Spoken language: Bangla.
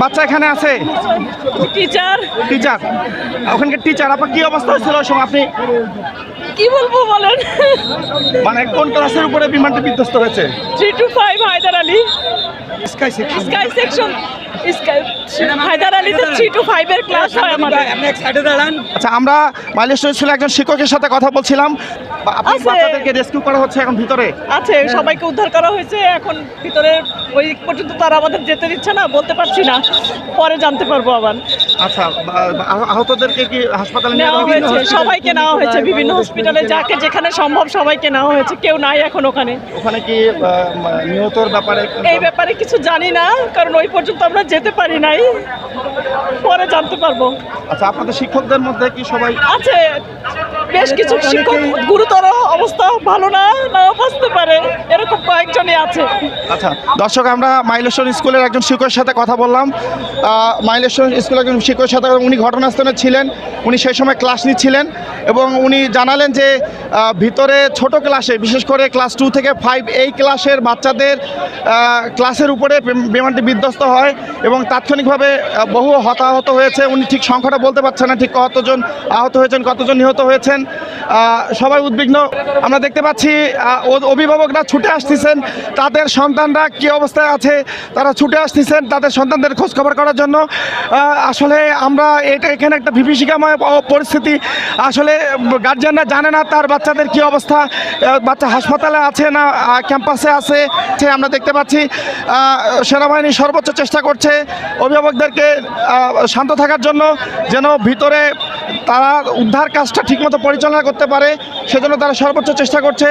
বাচ্চা এখানে আছে? টিচার। টিচার। ওখানকার টিচার আপনার কি অবস্থা হয়েছিল? আপনি কি বলব বলেন? মানে কোন ক্লাসের উপরে বিমানটি বিধ্বস্ত হয়েছে। Three two five Haider Ali. Sky sky section sky Haider আলীতে three two ফাইভের ক্লাস হয় আমাদের। আচ্ছা আমরা ছিল একজন শিক্ষকের সাথে কথা বলছিলাম। বা- আপনি আছে। বাচ্চাদেরকে রেস্কিউ করা হচ্ছে এখন ভিতরে? আছে সবাইকে উদ্ধার করা হয়েছে এখন ভিতরে ওই পর্যন্ত তারা আমাদের যেতে দিচ্ছে না বলতে পারছি না। পরে জানতে পারব আবার। আচ্ছা আহতদেরকে কি হাসপাতালে নেওয়া হয়েছে? সবাইকে নেওয়া হয়েছে বিভিন্ন হসপিটালে যাকে যেখানে সম্ভব সবাইকে নেওয়া হয়েছে। কেউ নাই এখন ওখানে। ওখানে কি নিহতর ব্যাপারে এই ব্যাপারে কিছু জানি না কারণ ওই পর্যন্ত আমরা যেতে পারি নাই। পরে জানতে পারব। আচ্ছা আপনাদের শিক্ষকদের মধ্যে কি সবাই আছে। বেশ কিছু শিক্ষক গুরুতর অবস্থা ভালো না নাও বাঁচতে পারে, এরকম কয়েকজনই আছে। আচ্ছা দর্শক, আমরা মাইলেশ্বর স্কুলের একজন শিক্ষকের সাথে কথা বললাম। মাইলেশ্বর স্কুলের একজন শিক্ষকের সাথে উনি ঘটনাস্থলে ছিলেন, উনি সেই সময় ক্লাস নিচ্ছিলেন এবং উনি জানালেন যে ভিতরে ছোট ক্লাসে, বিশেষ করে ক্লাস টু থেকে ফাইভ এই ক্লাসের বাচ্চাদের ক্লাসের উপরে বিম- বিমানটি বিধ্বস্ত হয় এবং তাৎক্ষণিকভাবে বহু হতাহত হয়েছে। উনি ঠিক সংখ্যাটা বলতে পারছেন না ঠিক কতজন আহত হয়েছেন, কতজন নিহত হয়েছেন। সবাই উদ্বিগ্ন। আমরা দেখতে পাচ্ছি অভিভাবকরা ছুটে আসতেছেন। তাদের সন্তানরা কি অবস্থায় আছে? তারা ছুটে আসতেছেন তাদের সন্তানদের খোঁজ খবর করার জন্য। আসলে আমরা এটা এখানে একটা বিভীষিকাময় পরিস্থিতি। আসলে গার্জিয়ানরা জানে না তার বাচ্চাদের কি অবস্থা। বাচ্চা হাসপাতালে আছে না ক্যাম্পাসে আছে আমরা দেখতে পাচ্ছি। সেনাবাহিনী সর্বোচ্চ চেষ্টা করছে অভিভাবকদেরকে শান্ত থাকার জন্য, যেন ভিতরে তারা উদ্ধার কাজটা ঠিকমতো পরিচালনা করতে পারে সেজন্য তারা সর্বোচ্চ চেষ্টা করছে।